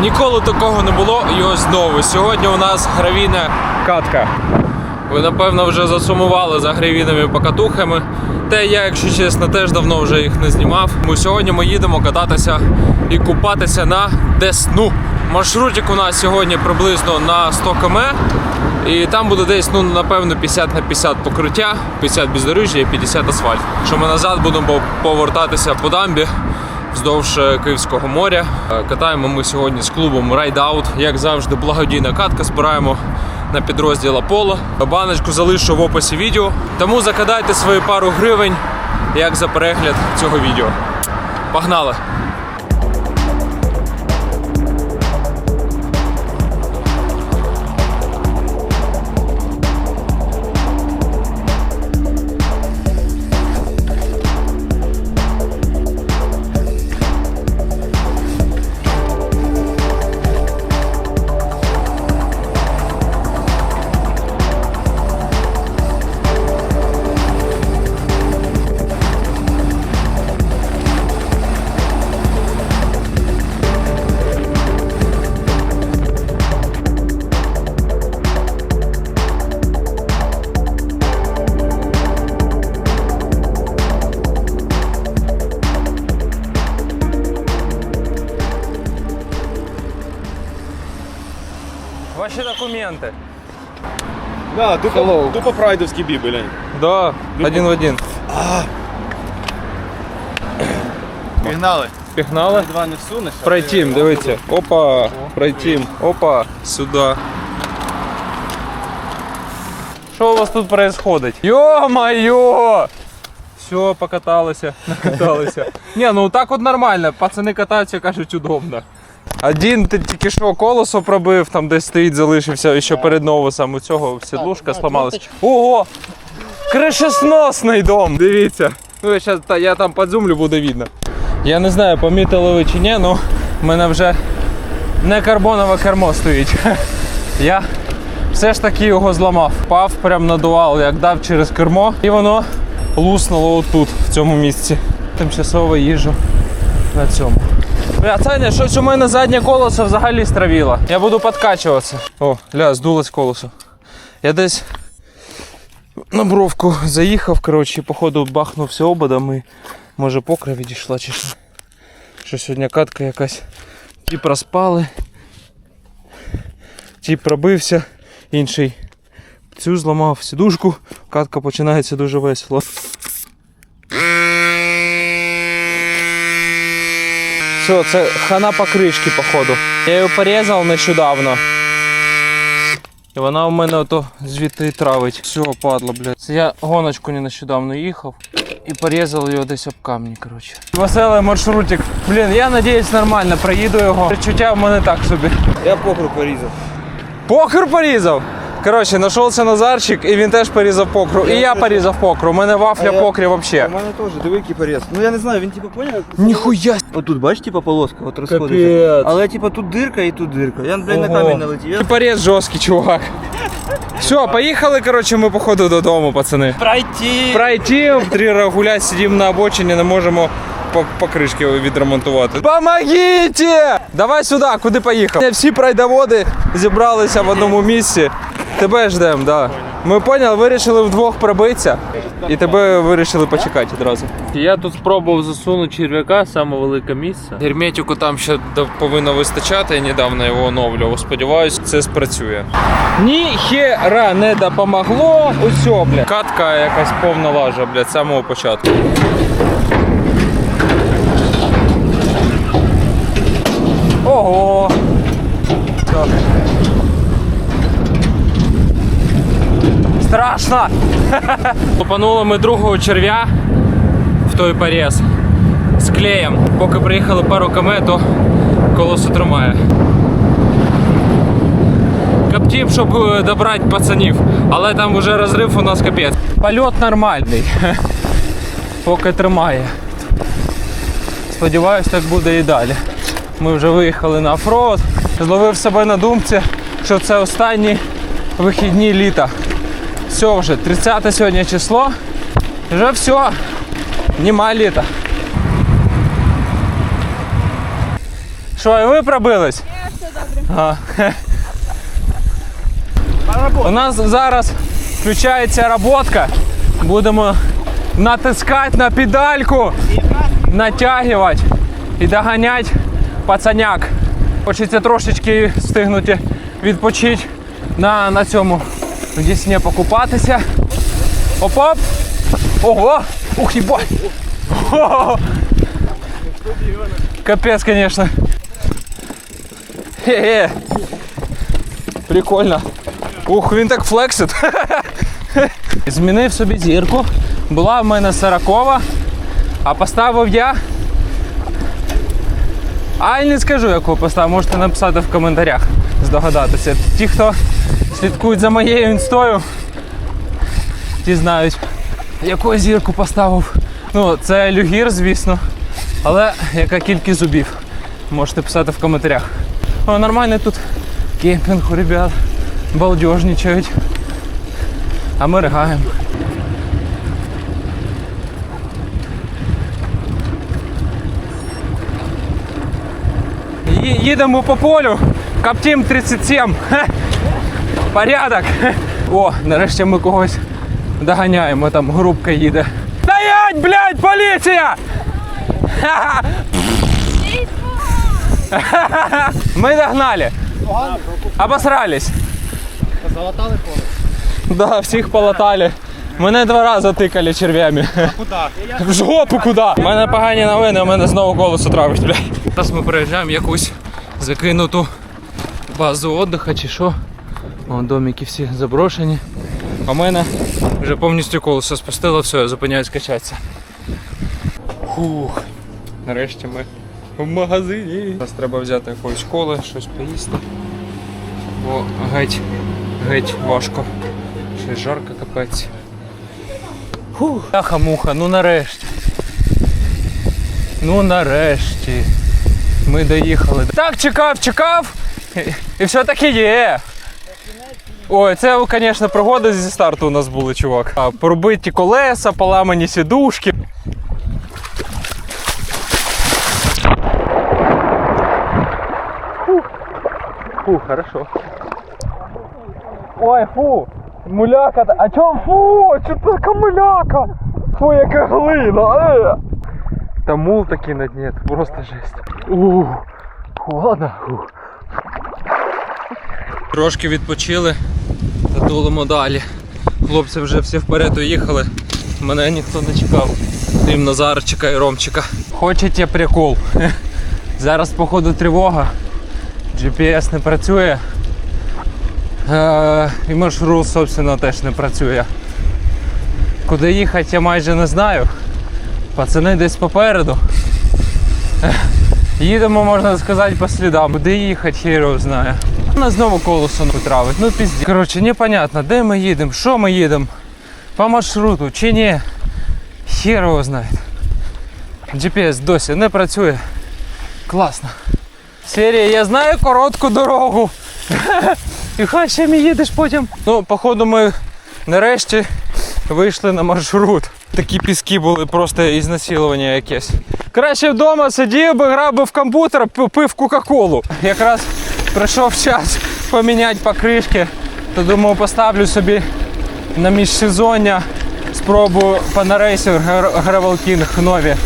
Ніколи такого не було, і ось знову. Сьогодні у нас гравійна катка. Ви напевно вже засумували за гравійними покатухами. Та я, якщо чесно, теж давно вже їх не знімав. Ми сьогодні ми їдемо кататися і купатися на Десну. Маршрутик у нас сьогодні приблизно на 100 км. І там буде десь, ну, напевно, 50 на 50 покриття, 50 бездоріжжя і 50 асфальт. Що ми назад будемо повертатися по дамбі вздовж е, Київського моря. Е, Катаємо ми сьогодні з клубом Out. Як завжди, благодійна катка. Збираємо на підрозділ Аполло. Баночку залишу в описі відео. Тому закидайте свої пару гривень як за перегляд цього відео. Погнали! Ваші документи. Да, тупо, тупо прайдовські бі, блядь. Да, один в один. Пігнали. Пігнали. Два не всунеш. а Пройти, ти- дивіться. Опа, пройти. Опа, сюди. Що у вас тут происходит? Йо-моє! Все, покаталися, накаталися. Ні, ну так от нормально. Пацани катаються, кажуть, удобно. Один ти тільки що колесо пробив, там десь стоїть, залишився і ще перед новосом. У цього сідлушка сломалась. Ого! Кришесносний дом! Дивіться. Ну, я, щас, та, я там підзумлю, буде видно. Я не знаю, помітили ви чи ні, але в мене вже не карбонове кермо стоїть. Я все ж таки його зламав. Впав прямо на дуал, як дав через кермо, і воно луснуло отут, в цьому місці. Тимчасово їжу на цьому. Бля, Саня, щось у мене заднє колесо взагалі стравіло. Я буду підкачуватися. О, ля, здулось колесо. Я десь на бровку заїхав, коротше, походу бахнувся ободом і може покра відійшла чи що. Що сьогодні катка якась. Ті проспали. Ті пробився, інший цю зламав сідушку. Катка починається дуже весело. Все, це хана покришки, походу. Я її порізав нещодавно. І вона у мене ото звідти і травить. Все, падло, блядь. Це я гоночку не нещодавно їхав і порізав його десь об камні, коротше. Веселий маршрутик. Блін, я надіюсь нормально проїду його. Відчуття в мене так собі. Я покру порізав. Покр порізав. Коротше, знайшовся Назарчик і він теж порізав покру. І я порізав покру. У мене вафля я- покрі У мене теж дивикий поріз. Ну я не знаю, він типу поняв. Ніхуя. Отут, бачиш, типу полоска, от розходиться. Капець. Але типу тут дирка і тут дирка. Я, блядь, на Ого. камінь налетів. Я... Поріз жорсткий, чувак. Все, поїхали, коротше, ми походу додому, пацани. Пройти! Пройти, три рази гулять, сидимо на обочині, не можемо по- покришки відремонтувати. Помогите! Давай сюди, куди поїхав? Всі прайдоводи зібралися в одному місці. Тебе ждемо, да. Ми поняли, вирішили вдвох пробитися і тебе вирішили почекати одразу. Я тут спробував засунути черв'яка, саме велике місце. Герметику там ще повинно вистачати, я недавно його оновлював. Сподіваюсь, це спрацює. Ніхера не допомогло. Усьо, бля. Катка якась повна лажа, бля, з самого початку. Ого! Всё. Страшно! Попанули ми другого черв'я в той порез з клеєм. Поки приїхали пару км, то колесо тримає. Коптім, щоб е, добрати пацанів, але там вже розрив у нас капець. Польот нормальний. Поки тримає. Сподіваюсь, так буде і далі. Ми вже виїхали на оффроуд. Зловив себе на думці, що це останні вихідні літа. Все вже, 30 сьогодні число. Вже все. Нема літа. Що, і ви пробились? Ні, все добре. А. У нас зараз включається роботка. Будемо натискати на педальку, натягувати і доганяти пацаняк. Хочеться трошечки встигнути відпочити на, на цьому в Дісні покупатися. Оп-оп! Ого! Ух, їбать! Ого! Капець, звісно. Хе-хе. Прикольно. Ух, він так флексить. Змінив собі зірку. Була в мене сорокова, а поставив я. А не скажу, яку поставив, можете написати в коментарях, здогадатися. Ті, хто слідкують за моєю інстою, ті знають, яку зірку поставив. Ну, це люгір, звісно. Але яка кількість зубів? Можете писати в коментарях. О, нормальний тут кемпінг у ребят. Балдежничають. А ми ригаємо. Їдемо по полю. Каптім 37. Хе. Порядок. О, нарешті ми когось доганяємо. Там групка їде. Стоять, блядь, поліція! Ха-ха. Мы догнали. Обосрались. Залатали поле. Да, всіх полатали. Мене два рази тикали черв'ями. Куди? В жопу куди? У мене погані новини, у мене знову колесо травить, блядь. Зараз ми переїжджаємо якусь закинуту базу віддиху чи що. О, домики всі заброшені. А мене вже повністю колесо спустило, все, я зупиняюсь качатися. Фух. Нарешті ми в магазині. Нас треба взяти якоїсь коли, щось поїсти. Бо геть, геть важко. Щось жарко капець. Фух. Ляха-муха, ну нарешті. Ну нарешті. Ми доїхали. Так, чекав, чекав. І, і все таки є. Ой, це, звісно, пригоди зі старту у нас були, чувак. Пробиті колеса, поламані сідушки. Фу, фу, хорошо. Ой, фу, муляка. А чо фу? Чо така муляка? Фу, яка глина. Е. Та мул такий на дні, просто жесть. Ух, холодно. Ух. Трошки відпочили та тулимо далі. Хлопці вже всі вперед уїхали. Мене ніхто не чекав. Крім Назарчика і Ромчика. Хочете прикол? Зараз, походу, тривога. GPS не працює. Е, і маршрут, собственно, теж не працює. Куди їхати, я майже не знаю. Пацани десь попереду. Їдемо, можна сказати, по слідам. Куди їхати, його знає. Нас знову колесо травить. Ну пізді. Коротше, непонятно, де ми їдемо, що ми їдемо. По маршруту чи ні. Хер його знає. GPS досі не працює. Класно. Серія, я знаю коротку дорогу. І хай ще ми їдеш потім. Ну, походу, ми нарешті вийшли на маршрут. Такі піски були просто ізнасилування якесь. Краще вдома сидів би, грав би в комп'ютер, пив Кока-Колу. Якраз прийшов час поміняти покришки, то думаю, поставлю собі на міжсезоння. Спробую панарейсер Gravel King нові.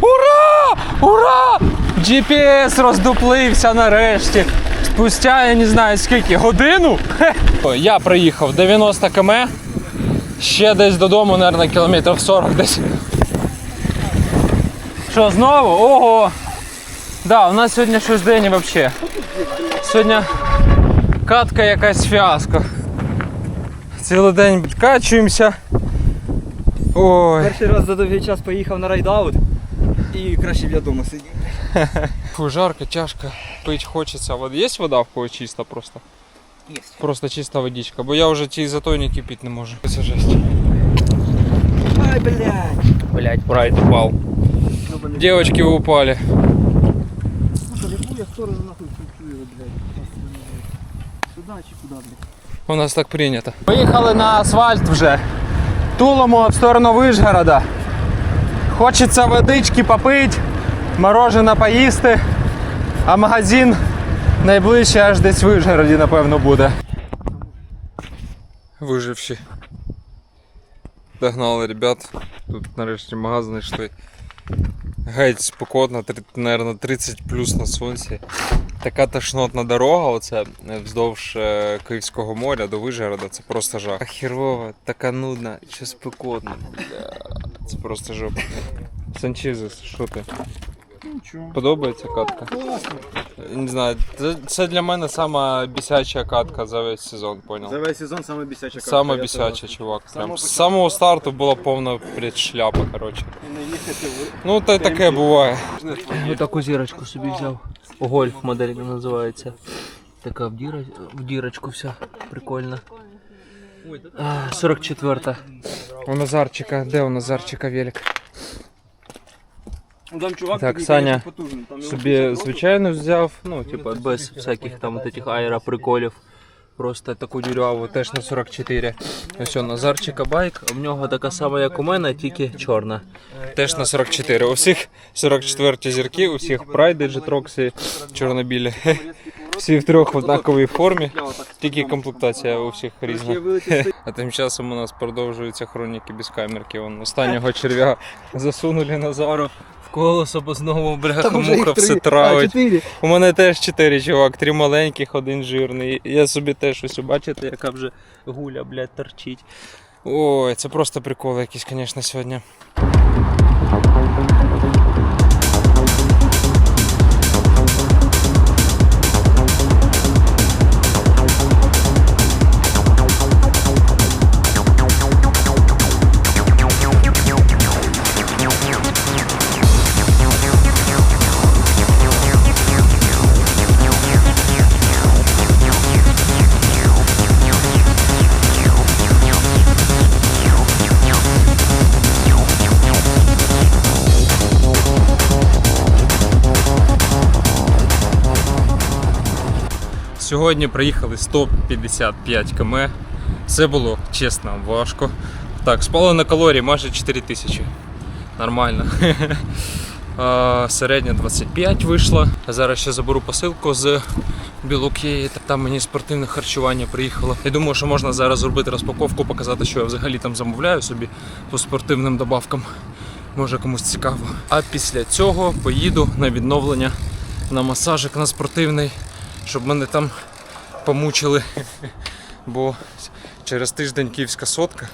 Ура! Ура! GPS роздуплився нарешті. Спустя я не знаю скільки, годину? Хе. Я приїхав 90 км. Ще десь додому, мабуть, кілометрів 40 десь. Що, знову? Ого! Да, у нас сьогодні щось день взагалі. Сьогодні катка якась фіаско. Цілий день відкачуємося. Ой. Перший раз за довгий час поїхав на райдаут і краще б я вдома сидів. Фу, жарко, тяжко, пить хочеться. Вот є вода в кого чиста просто? Є. Просто чиста водичка, бо я вже ті затойники пити не можу. Це жесть. Ай, блядь. Блять, прайд упал. Девочки вы упали. В яку я сторону нахуй чую, блядь. Сюди чи куди, блядь? У нас так прийнято. Поїхали на асфальт вже. Тулимо в сторону Вишгорода. Хочеться водички попити, мороженое поїсти. А магазин найближчий аж десь в Вижгороді, напевно, буде. Виживші. Догнали ребят. Тут нарешті магазин знайшли. Геть спекотно, три- наверно, 30 плюс на сонці. Така тошнотна дорога, оце е, вздовж е, Київського моря до Вижгорода, це просто жах. А хірова, така нудна, ще спекотно. Це просто жопа. Санчезес, що ти? Нічого. Подобається катка? Класно. Не знаю, це, це для мене сама бісяча катка за весь сезон, понял? За весь сезон саме бісяча катка. Саме я бісяча, согласен. чувак. Прям з самого старту була повна блядь, шляпа, коротше. І не їхати в Ну, та й таке буває. Ось таку зірочку собі взяв. Гольф модель називається. Така в, діра... в дірочку вся. Прикольна. А, 44-та. У Назарчика, де у Назарчика велик? Ну, Там чувак Так, такий, Саня конечно, потужний. Там його Собі 50 років. звичайно взяв, ну, типа, Без всяких там от этих аероприколів. просто таку дюряву, теж на 44. Ось он, Назарчика байк. У нього така сама, як у мене, тільки чорна. Теж на 44. У всіх 44 зірки, у всіх прайди, джетроксі, чорнобілі. Всі в трьох в однаковій формі. Тільки комплектація у всіх різна. А тим часом у нас продовжуються хроніки без камерки. Вон останнього черв'я засунули Назару колесо, бо знову бляха муха все травить. У мене теж чотири чувак, три маленьких, один жирний. Я собі теж ось бачите, яка вже гуля, блядь, торчить. Ой, це просто приколи якийсь, звісно, сьогодні. Сьогодні проїхали 155 км. Це було чесно важко. Так, спалено калорій майже 4 тисячі. Нормально. Середня 25 вийшла. Зараз ще заберу посилку з Білокеї. Там мені спортивне харчування приїхало. Я думаю, що можна зараз зробити розпаковку, показати, що я взагалі там замовляю собі по спортивним добавкам. Може комусь цікаво. А після цього поїду на відновлення на масажик на спортивний, щоб мене там помучили. Бо через тиждень київська сотка.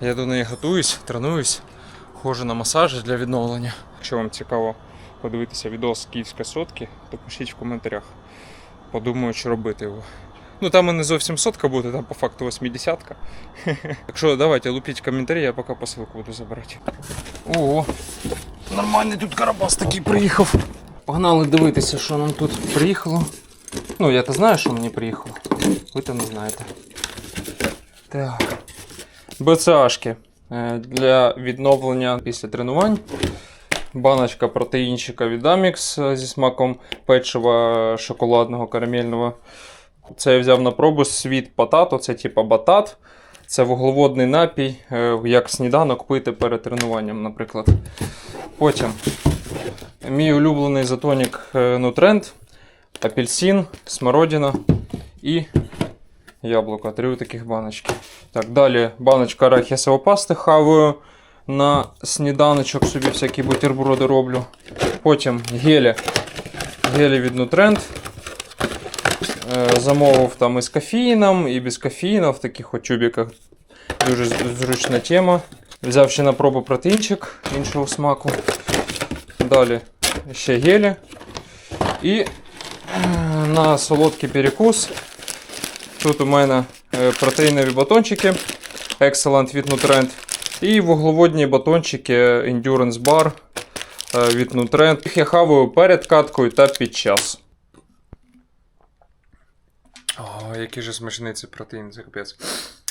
Я до неї готуюсь, тренуюсь, ходжу на масажі для відновлення. Якщо вам цікаво подивитися відео з київської сотки, то пишіть в коментарях. Подумаю, що робити його. Ну там і не зовсім сотка буде, там по факту 80-ка. Так що давайте лупіть коментарі, я поки посилку буду забирати. О, нормальний тут карабас такий приїхав. Погнали дивитися, що нам тут приїхало. Ну, я то знаю, що мені приїхало. Ви то не знаєте. Так. БЦАшки е, для відновлення після тренувань. Баночка протеїнчика від Amix е, зі смаком печива шоколадного карамельного. Це я взяв на пробу світ патато, це типа батат. Це вуглеводний напій, е, як сніданок пити перед тренуванням, наприклад. Потім мій улюблений затонік е, Нутрент, апельсин, смородина і яблуко. Три таких баночки. Так, далі баночка арахісової пасти хаваю на сніданочок, собі всякі бутерброди роблю. Потім гелі. Гелі від Nutrend. Е, Замовив там і з кофеїном, і без кофеїна в таких от тюбіках. Дуже зручна тема. Взяв ще на пробу протеїнчик іншого смаку. Далі ще гелі. І на солодкий перекус. Тут у мене е, протеїнові батончики Excellent від Nutrend. І вуглеводні батончики Endurance Bar е, від Nutrend. Їх я хаваю перед каткою та під час. О, який же смачний цей протеїн, це капець.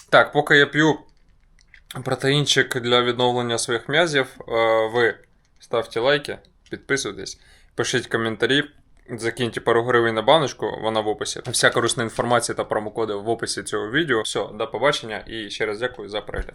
Так, поки я п'ю протеїнчик для відновлення своїх м'язів, е, ви ставте лайки, підписуйтесь, пишіть коментарі. Закиньте пару гривень на баночку, вона в описі. Вся корисна інформація та промокоди в описі цього відео. Все, до побачення і ще раз дякую за перегляд.